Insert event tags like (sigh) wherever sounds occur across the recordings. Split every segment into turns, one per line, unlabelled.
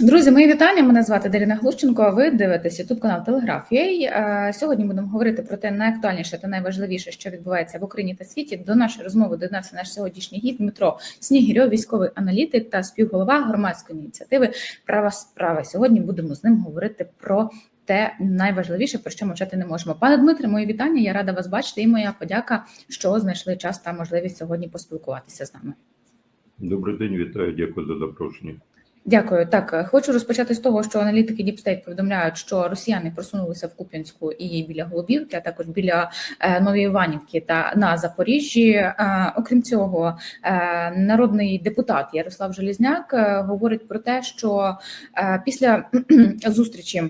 Друзі, мої вітання. Мене звати Дарина Глущенко. а Ви дивитесь ютуб канал Телеграф. Е, Сьогодні будемо говорити про те найактуальніше та найважливіше, що відбувається в Україні та світі. До нашої розмови доєднався наш сьогоднішній гість Дмитро Снігірьов, військовий аналітик та співголова громадської ініціативи Права справа. Сьогодні будемо з ним говорити про те найважливіше, про що мовчати не можемо. Пане Дмитре, мої вітання. Я рада вас бачити. І моя подяка, що знайшли час та можливість сьогодні поспілкуватися з нами.
Добрий день, вітаю, дякую за запрошення.
Дякую. Так, е, хочу розпочати з того, що аналітики Deep State повідомляють, що росіяни просунулися в Куп'янську і біля Голубівки, а також біля е, Нової Іванівки та на Запоріжжі. Е, окрім цього, народний депутат Ярослав Желізняк говорить про те, що після (clears throat) зустрічі.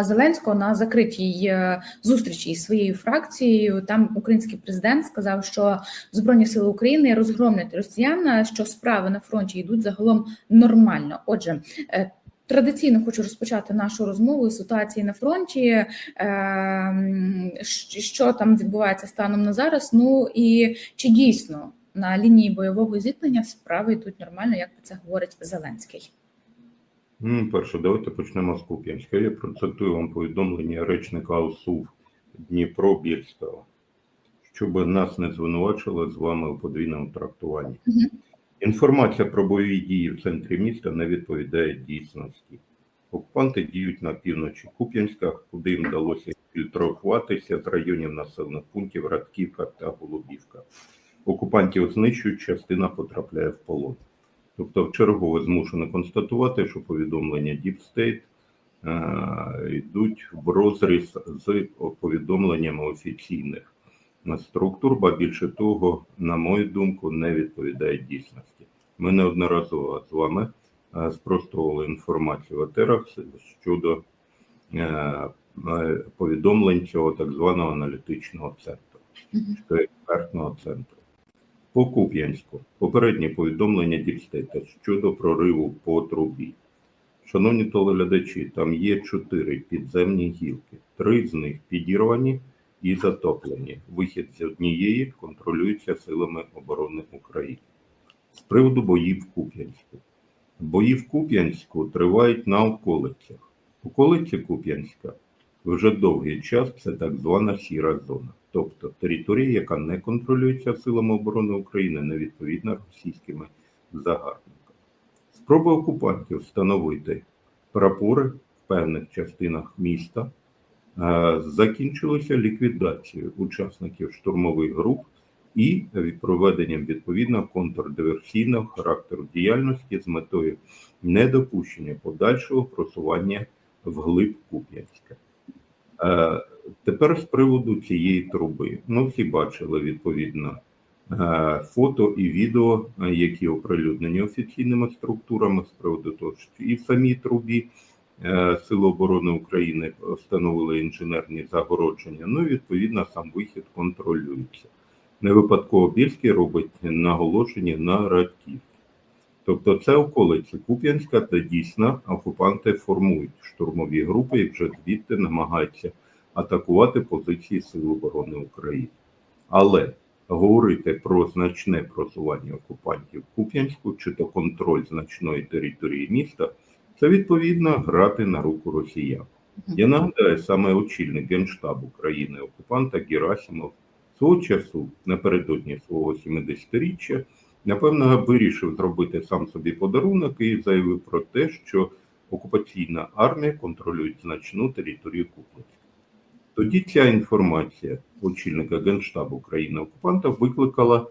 Зеленського на закритій е, зустрічі із своєю фракцією там український президент сказав, що Збройні сили України розгромлять росіян, що справи на фронті йдуть загалом нормально. Отже, е, традиційно хочу розпочати нашу розмову з ситуації на фронті. е, Що там відбувається станом на зараз? Ну і чи дійсно на лінії бойового зіткнення справи йдуть нормально, як про це говорить Зеленський?
Ну, Перше, давайте почнемо з Куп'янська. Я процитую вам повідомлення речника ОСУВ Дніпро Бєльського, щоб нас не звинувачили з вами у подвійному трактуванні. Інформація про бойові дії в центрі міста не відповідає дійсності. Окупанти діють на півночі Куп'янська, куди їм вдалося фільтруватися з районів населених пунктів Радківка та Голубівка. Окупантів знищують, частина потрапляє в полон. Тобто, вчергове змушено констатувати, що повідомлення Deep State е, йдуть в розріз з повідомленнями офіційних структур, ба більше того, на мою думку, не відповідає дійсності. Ми неодноразово з вами е, спростовували інформацію в етерах щодо е, е, повідомлень цього так званого аналітичного центру, експертного центру. По Куп'янську попереднє повідомлення Діпстейта щодо прориву по трубі. Шановні телеглядачі, там є чотири підземні гілки. Три з них підірвані і затоплені. Вихід з однієї контролюється силами оборони України. З приводу боїв в Куп'янську. Бої в Куп'янську тривають на околицях. Околиці Куп'янська вже довгий час це так звана сіра зона, тобто територія, яка не контролюється силами оборони України, не відповідна російськими загарбниками. Спроби окупантів встановити прапори в певних частинах міста е, закінчилися ліквідацією учасників штурмових груп і проведенням відповідно контрдиверсійного характеру діяльності з метою недопущення подальшого просування вглиб Куп'янська. Е, Тепер з приводу цієї труби. Ну, всі бачили відповідно е, фото і відео, які оприлюднені офіційними структурами з приводу того, що і в самій трубі е, Сили оборони України встановили інженерні загородження. Ну і відповідно сам вихід контролюється. Не випадково Більський робить наголошення на Радківці. Тобто це околиці Куп'янська, де дійсно окупанти формують штурмові групи і вже звідти намагаються атакувати позиції Сил оборони України. Але говорити про значне просування окупантів Куп'янську чи то контроль значної території міста, це відповідно грати на руку росіян. Я нагадаю, саме очільник Генштабу країни окупанта Герасимов свого часу напередодні свого 70-річчя, напевно, вирішив зробити сам собі подарунок і заявив про те, що окупаційна армія контролює значну територію Куп'янська. Тоді ця інформація очільника Генштабу країни окупанта викликала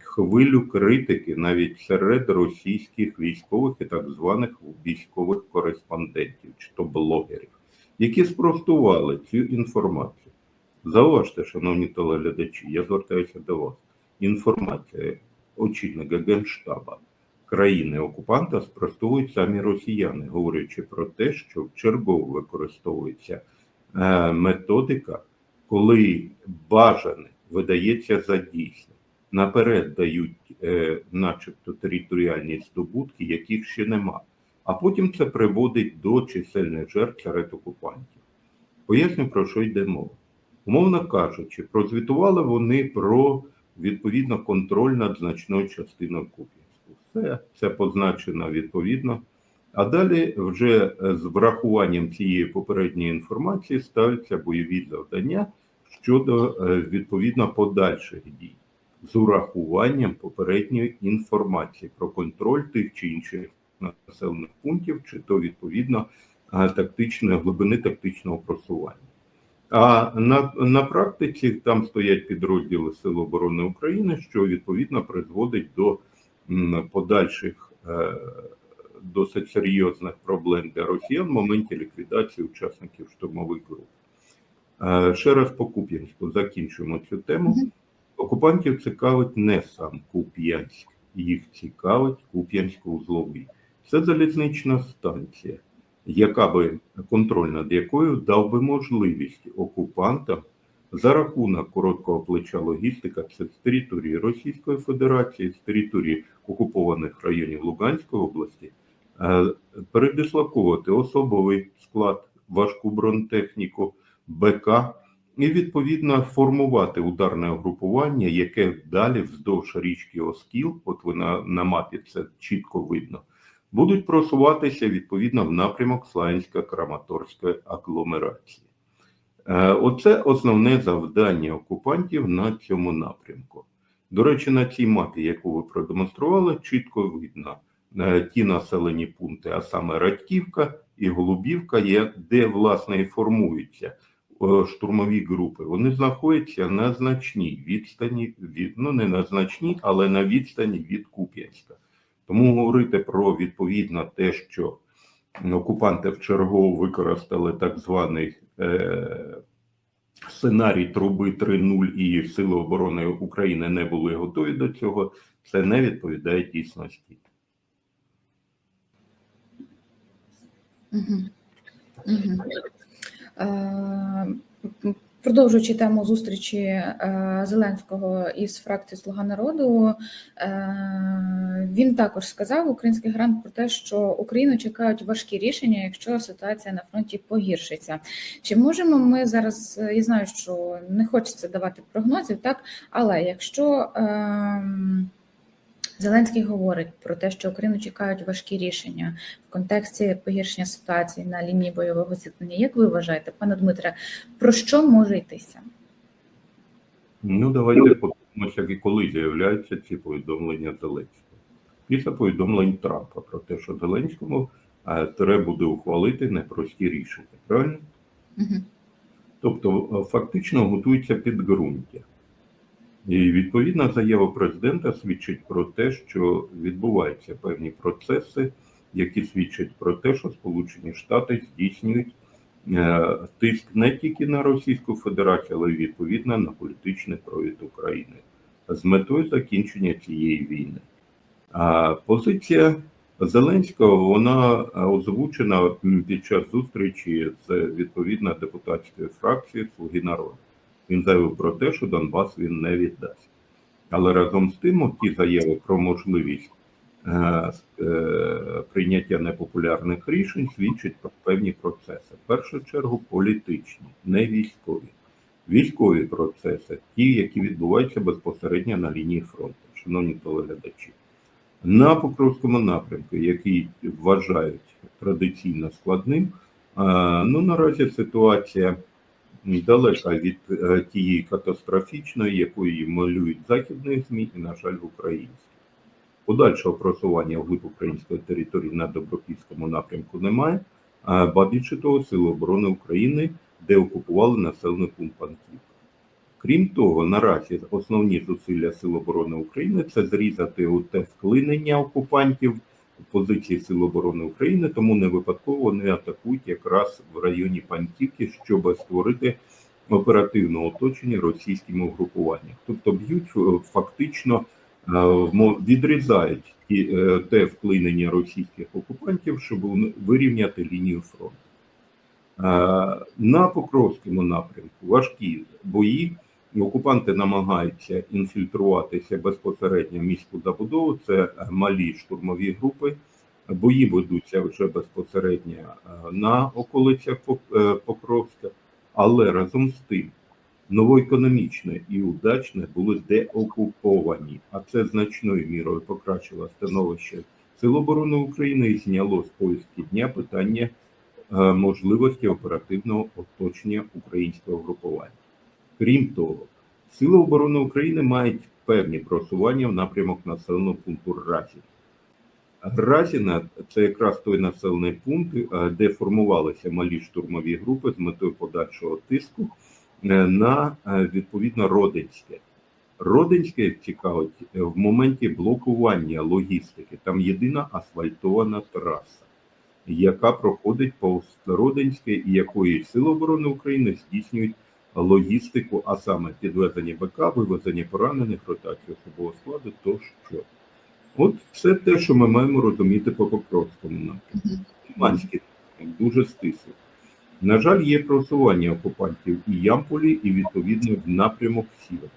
хвилю критики навіть серед російських військових і так званих військових кореспондентів чи то блогерів, які спростували цю інформацію. Зауважте, шановні телеглядачі, я звертаюся до вас. Інформація очільника Генштаба країни окупанта спростовують самі росіяни, говорячи про те, що вчергово використовується е, методика, коли бажане видається за дійсне. Наперед дають, е, начебто, територіальні здобутки, яких ще нема. А потім це приводить до чисельних жертв серед окупантів. Поясню, про що йде мова. Умовно кажучи, прозвітували вони про відповідно контроль над значною частиною Куп'янську. Все це позначено відповідно А далі вже е, з врахуванням цієї попередньої інформації ставляться бойові завдання щодо е, відповідно подальших дій з урахуванням попередньої інформації про контроль тих чи інших населених пунктів, чи то відповідно е, тактичної глибини тактичного просування. А на, на практиці там стоять підрозділи Сил оборони України, що відповідно призводить до подальших е, досить серйозних проблем для росіян в моменті ліквідації учасників штурмових груп. Е, ще раз по Куп'янську закінчуємо цю тему. Окупантів цікавить не сам Куп'янськ, їх цікавить Куп'янсько-узловий. Це залізнична станція, яка би контроль над якою дав би можливість окупантам за рахунок короткого плеча логістика, це з території Російської Федерації, з території окупованих районів Луганської області, е, передислоковувати особовий склад, важку бронетехніку, БК і відповідно формувати ударне угрупування, яке далі вздовж річки Оскіл, от ви на, на мапі це чітко видно, будуть просуватися відповідно в напрямок Славянсько-Краматорської агломерації. Е, Оце основне завдання окупантів на цьому напрямку. До речі, на цій мапі, яку ви продемонстрували, чітко видно е, ті населені пункти, а саме Радьківка і Голубівка, де власне і формуються е, штурмові групи. Вони знаходяться на значній відстані від ну не на значній, але на відстані від Куп'янська. Тому говорити про відповідно те, що окупанти вчергово використали так званий е, сценарій труби 3.0 і Сили оборони України не були готові до цього, це не відповідає дійсності.
Мгм. Мгм. Е, Продовжуючи тему зустрічі е, Зеленського із фракції Слуга народу, е, він також сказав український грант про те, що Україну чекають важкі рішення, якщо ситуація на фронті погіршиться. Чи можемо ми зараз? е, Я знаю, що не хочеться давати прогнозів, так але якщо ем, Зеленський говорить про те, що Україну чекають важкі рішення в контексті погіршення ситуації на лінії бойового зіткнення. Як ви вважаєте, пане Дмитре, про що може йтися?
Ну, давайте подивимося, як і коли з'являються ці повідомлення Зеленського. Після повідомлень Трампа про те, що Зеленському е, треба буде ухвалити непрості рішення. Правильно?
Угу.
Тобто, е, фактично готується підґрунтя. І відповідна заява президента свідчить про те, що відбуваються певні процеси, які свідчать про те, що Сполучені Штати здійснюють е, тиск не тільки на Російську Федерацію, але й відповідно на політичний провід України з метою закінчення цієї війни. А позиція Зеленського вона озвучена під час зустрічі з відповідно депутатської фракції Слуги народу. Він заявив про те, що Донбас він не віддасть. Але разом з тим, ті заяви про можливість е, е, прийняття непопулярних рішень свідчать про певні процеси. В першу чергу політичні, не військові. Військові процеси, ті, які відбуваються безпосередньо на лінії фронту, шановні телеглядачі. На Покровському напрямку, який вважають традиційно складним, е, ну наразі ситуація далека від е, тієї катастрофічної, якої малюють західні ЗМІ і, на жаль, українські. Подальшого просування вглиб української території на Добропільському напрямку немає, ба більше того, Сили оборони України, де окупували населений пункт Панківка. Крім того, наразі основні зусилля Сил оборони України це зрізати те вклинення окупантів позиції Сил оборони України, тому не випадково вони атакують якраз в районі Панківки, щоб створити оперативне оточення російським угрупуванням. Тобто б'ють е, фактично е, відрізають е, те вклинення російських окупантів, щоб вирівняти лінію фронту. На Покровському напрямку важкі бої. Окупанти намагаються інфільтруватися безпосередньо в міську забудову. Це е, малі штурмові групи. Бої ведуться вже безпосередньо е, на околицях е, Покровська, але разом з тим новоекономічне і удачне були деокуповані, а це значною мірою покращило становище Сили оборони України і зняло з повістки дня питання можливості оперативного оточення українського групування. Крім того, Сили оборони України мають певні просування в напрямок населеного пункту Разів. Разіна це якраз той населений пункт, е, де формувалися малі штурмові групи з метою подальшого тиску е, на е, відповідно Родинське. Родинське цікавить е, в моменті блокування логістики. Там єдина асфальтована траса, яка проходить повз Родинське і якої Сили оборони України здійснюють логістику, а саме підвезення БК, вивезення поранених, ротацію особового складу тощо. От це те, що ми маємо розуміти по Покровському напрямку. Лиманський дуже стисло. На жаль, є просування окупантів і Ямполі, і відповідно в напрямок Сіверськ.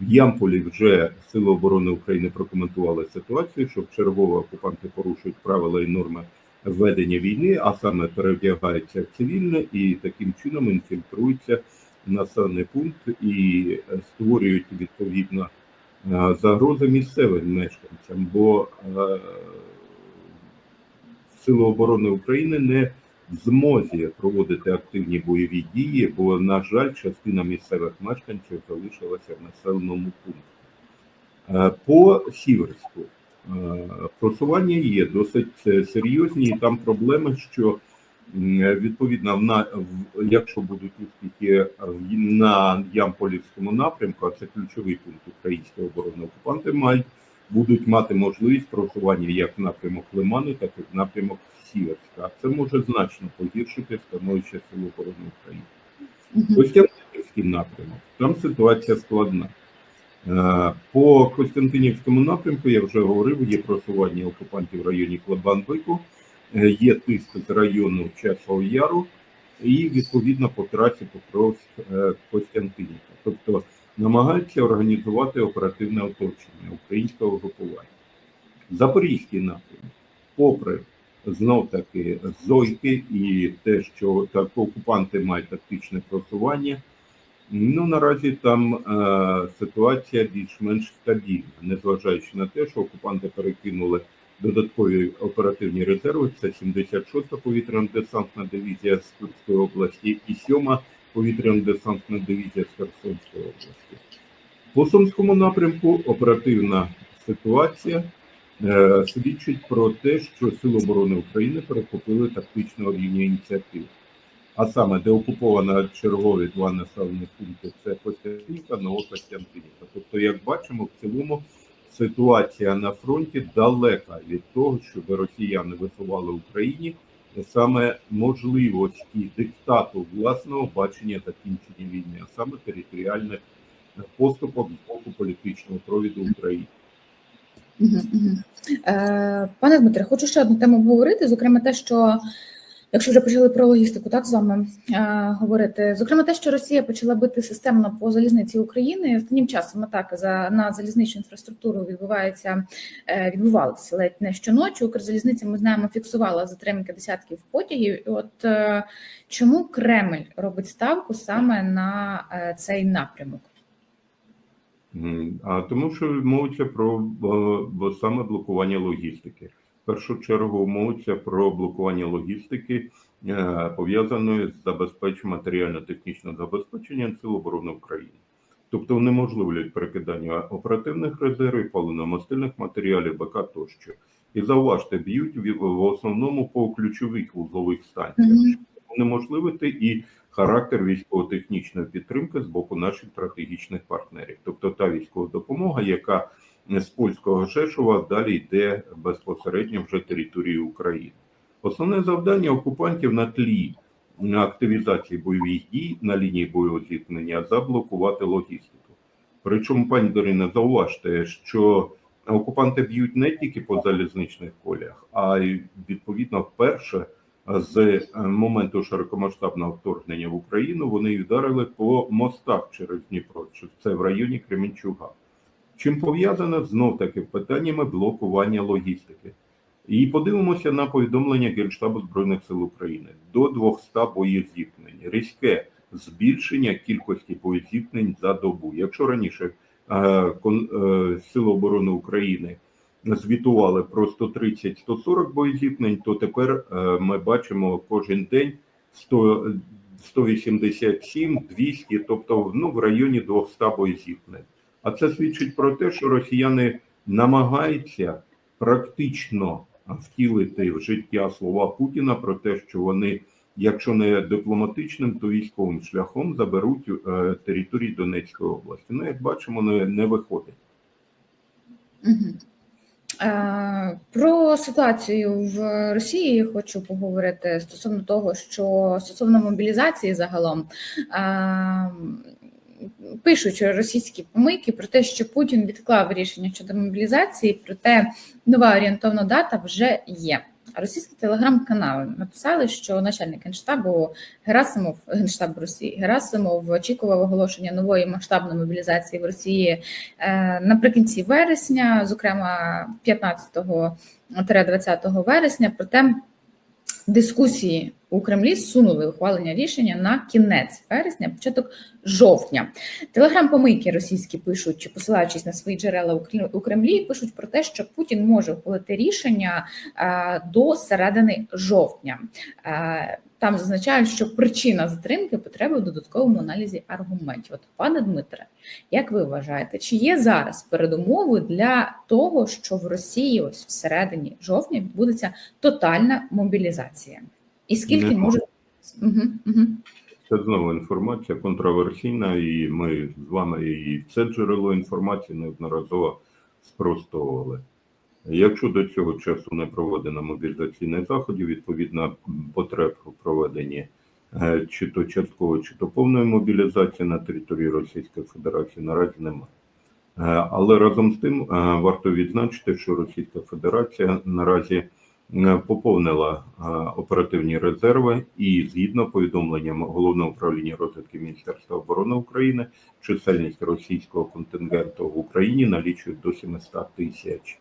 В Ямполі вже Сили оборони України прокоментували ситуацію, що чергово окупанти порушують правила і норми ведення війни, а саме перевдягаються в цивільне і таким чином інфільтруються населений пункт і створюють відповідно е, загрози місцевим мешканцям, бо е, Сили оборони України не в змозі проводити активні бойові дії, бо, на жаль, частина місцевих мешканців залишилася в населеному пункті. Е, По Сіверську просування є досить серйозні, і там проблеми, що відповідно на якщо будуть успіхи е, на Ямполівському напрямку, а це ключовий пункт української оборони, окупанти мають будуть мати можливість просування як в напрямок Лиману, так і в напрямок Сіверська. А це може значно погіршити становище Сил оборони України. Костянтинівський напрямок. Там ситуація складна. Е, По Костянтинівському напрямку я вже говорив, є просування окупантів в районі Клебанбику, е, є тиск з району Часового Яру і відповідно по трасі Покровськ е. Тобто намагаються організувати оперативне оточення українського групування. Запорізький напрямок, попри знов таки зойки і те, що так окупанти мають тактичне просування. Ну наразі там е, ситуація більш-менш стабільна, незважаючи на те, що окупанти перекинули додаткові оперативні резерви. Це 76-та повітряно-десантна дивізія з Курської області і 7-та повітряно-десантна дивізія з Херсонської області. По Сумському напрямку оперативна ситуація е, свідчить про те, що Сили оборони України перехопили тактичного рівня ініціативи. А саме, де окуповано чергові два населені пункти це Костянтинівка, Новокостянтинівка. Тобто, як бачимо, в цілому ситуація на фронті далека від того, щоб росіяни висували Україні саме можливості диктату власного бачення закінчення війни, а саме територіальних поступок з боку політичного провіду України.
Е, Пане Дмитре, хочу ще одну тему обговорити, зокрема те, що якщо вже почали про логістику, так з вами е, говорити, зокрема те, що Росія почала бити системно по залізниці України. Останнім часом атаки за на залізничну інфраструктуру відбуваються, е, відбувалися ледь не щоночі. Укрзалізниця ми знаємо, фіксувала затримки десятків потягів. І от е, чому Кремль робить ставку саме на цей напрямок?
А тому, що мовиться про саме блокування логістики. Першу чергу мовиться про блокування логістики, е, пов'язаної з забезпеченням матеріально-технічного забезпечення Сил оборони України. Тобто унеможливлюють перекидання оперативних резервів, паливно-мастильних матеріалів, БК тощо. І зауважте, б'ють в основному по ключових вузлових станціях, щоб унеможливити і характер військово-технічної підтримки з боку наших стратегічних партнерів, тобто та військова допомога, яка з польського Шешова далі йде безпосередньо вже території України. Основне завдання окупантів на тлі активізації бойових дій на лінії бойового зіткнення заблокувати логістику. Причому, пані Дорине, зауважте, що окупанти б'ють не тільки по залізничних колях, а й відповідно вперше з е, моменту широкомасштабного вторгнення в Україну вони вдарили по мостах через Дніпро, це в районі Кременчуга. Чим пов'язано знов таки питаннями блокування логістики. І подивимося на повідомлення Генштабу Збройних сил України до 200 боєзіткнень. Різке збільшення кількості боєзіткнень за добу. Якщо раніше е, е, Сили оборони України звітували про 130-140 боєзіткнень, то тепер е, ми бачимо кожен день 100, 187, 200, тобто ну, в районі 200 боєзіткнень. А це свідчить про те, що росіяни намагаються практично втілити в життя слова Путіна про те, що вони, якщо не дипломатичним, то військовим шляхом заберуть е, території Донецької області. Ну, як бачимо, не, не виходить.
Е, Про ситуацію в Росії хочу поговорити стосовно того, що стосовно мобілізації загалом е, пишуть російські помийки про те, що Путін відклав рішення щодо мобілізації, проте нова орієнтовна дата вже є. А Російські телеграм-канали написали, що начальник генштабу Герасимов, генштаб Росії Герасимов очікував оголошення нової масштабної мобілізації в Росії е, наприкінці вересня, зокрема 15-20 вересня. Проте дискусії у Кремлі зсунули ухвалення рішення на кінець вересня, початок жовтня. Телеграм-помийки російські пишуть, чи посилаючись на свої джерела у Кремлі- пишуть про те, що Путін може ухвалити рішення до середини жовтня. Там зазначають, що причина затримки потреби в додатковому аналізі аргументів. От, пане Дмитре, як ви вважаєте, чи є зараз передумови для того, що в Росії ось всередині жовтня відбудеться тотальна мобілізація? І скільки
Нема.
може угу, угу.
Це знову інформація контроверсійна, і ми з вами і це джерело інформації неодноразово спростовували. Якщо до цього часу не проведено мобілізаційних заходів, відповідно потреб у проведенні е, чи то часткової, чи то повної мобілізації на території Російської Федерації наразі немає. Е, Але разом з тим е, варто відзначити, що Російська Федерація наразі поповнила оперативні резерви і згідно повідомленням головного управління розвідки Міністерства оборони України, чисельність російського контингенту в Україні налічує до 700 тисяч.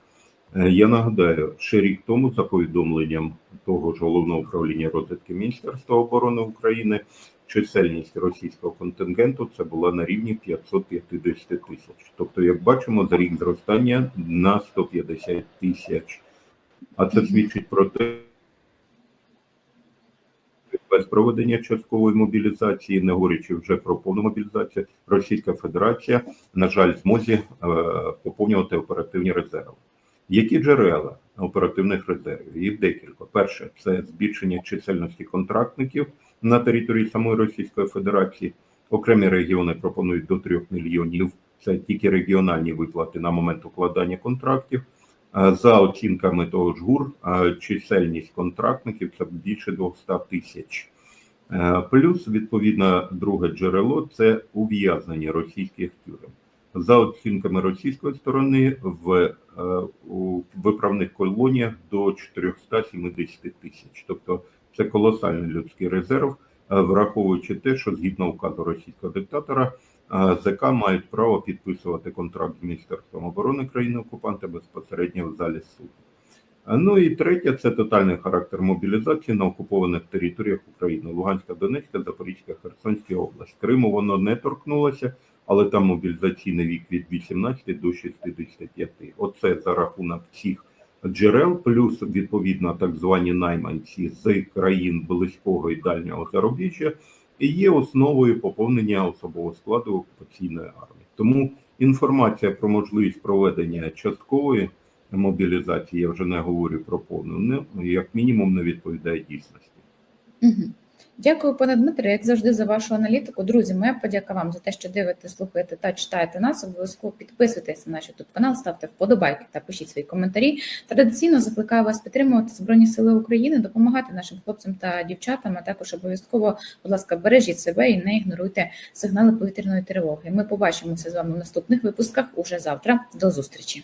Е, Я нагадаю, ще рік тому, за повідомленням того ж головного управління розвідки Міністерства оборони України, чисельність російського контингенту це була на рівні 550 тисяч. Тобто, як бачимо, за рік зростання на 150 тисяч. А це свідчить про те, без проведення часткової мобілізації, не говорячи вже про повну мобілізацію, Російська Федерація, на жаль, змозі е, поповнювати оперативні резерви. Які джерела оперативних резервів? Їх декілька. Перше це збільшення чисельності контрактників на території самої Російської Федерації. Окремі регіони пропонують до 3 мільйонів. Це тільки регіональні виплати на момент укладання контрактів. За оцінками того ж ГУР, чисельність контрактників це більше 200 тисяч. Е, Плюс, відповідно, друге джерело це ув'язнення російських тюрем. За оцінками російської сторони, в е, виправних колоніях до 470 тисяч. Тобто це колосальний людський резерв, е, враховуючи те, що згідно указу російського диктатора, е, ЗК мають право підписувати контракт з Міністерством оборони країни окупанта безпосередньо в залі суду. Ну і третє це тотальний характер мобілізації на окупованих територіях України: Луганська, Донецька, Запорізька, Херсонська область. Криму воно не торкнулося, але там мобілізаційний вік від 18 до 65. Оце за рахунок цих джерел, плюс відповідно так звані найманці з країн близького і дальнього зарубіжжя, і є основою поповнення особового складу окупаційної армії. Тому інформація про можливість проведення часткової мобілізації, я вже не говорю про повну, не як мінімум не відповідає дійсності.
Угу. Дякую, пане Дмитре, як завжди, за вашу аналітику. Друзі, моя подяка вам за те, що дивитесь, слухаєте та читаєте нас. Обов'язково підписуйтесь на наш YouTube канал, ставте вподобайки та пишіть свої коментарі. Традиційно закликаю вас підтримувати Збройні Сили України, допомагати нашим хлопцям та дівчатам. А також обов'язково, будь ласка, бережіть себе і не ігноруйте сигнали повітряної тривоги. Ми побачимося з вами в наступних випусках уже завтра. До зустрічі.